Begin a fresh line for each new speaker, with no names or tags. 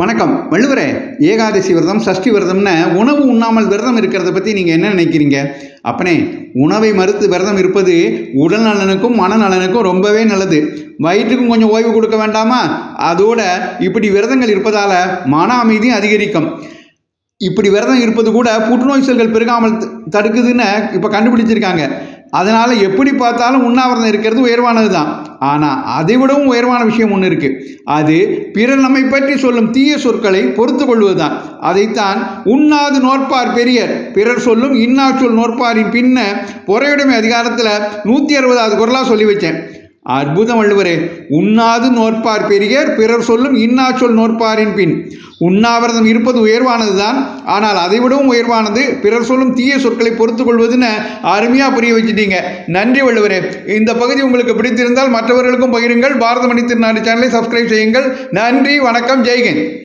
வணக்கம். வள்ளுவரே ஏகாதசி விரதம் சஷ்டி விரதம்னு உணவு உண்ணாமல் விரதம் இருக்கிறத பற்றி நீங்கள் என்ன நினைக்கிறீங்க? அப்பனே உணவை மறுத்து விரதம் இருப்பது உடல் நலனுக்கும் மனநலனுக்கும் ரொம்பவே நல்லது. வயிற்றுக்கும் கொஞ்சம் ஓய்வு கொடுக்க வேண்டாமா? அதோட இப்படி விரதங்கள் இருப்பதால் மன அமைதியும் அதிகரிக்கும். இப்படி விரதம் இருப்பது கூட புற்றுநோய் செல்கள் பெருகாமல் தடுக்குதுன்னு இப்போ கண்டுபிடிச்சிருக்காங்க. அதனால் எப்படி பார்த்தாலும் உண்ணாவிரதம் இருக்கிறது உயர்வானது தான் ஆனால் அதை விடவும் உயர்வான விஷயம் ஒன்று இருக்குது அது பிறர் நம்மை பற்றி சொல்லும் தீய சொற்களை பொறுத்து கொள்வதுதான். அதைத்தான் உண்ணாது நோற்பார் பெரியர். பிறர் சொல்லும் இன்னா சொல் நோற்பாரின் பின்ன பொறையுடைமை அதிகாரத்தில் நூற்றி அறுபதாவது குரலாக சொல்லி வச்சேன். அற்புதம் வள்ளுவரே உண்ணாது நோற்பார் பெரியர் பிறர் சொல்லும் இன்னா சொல் நோற்பாரின் பின். உண்ணாவிரதம் இருப்பது உயர்வானதுதான் ஆனால் அதை விடவும் உயர்வானது பிறர் சொல்லும் தீய சொற்களை பொறுத்து கொள்வதுன்னு அருமையாக புரிய வச்சுட்டீங்க. நன்றி வள்ளுவரே. இந்த பகுதி உங்களுக்கு பிடித்திருந்தால் மற்றவர்களுக்கும் பகிருங்கள். பாரத மணி திருநாடு சேனலை சப்ஸ்கிரைப் செய்யுங்கள். நன்றி வணக்கம் ஜெய்கன்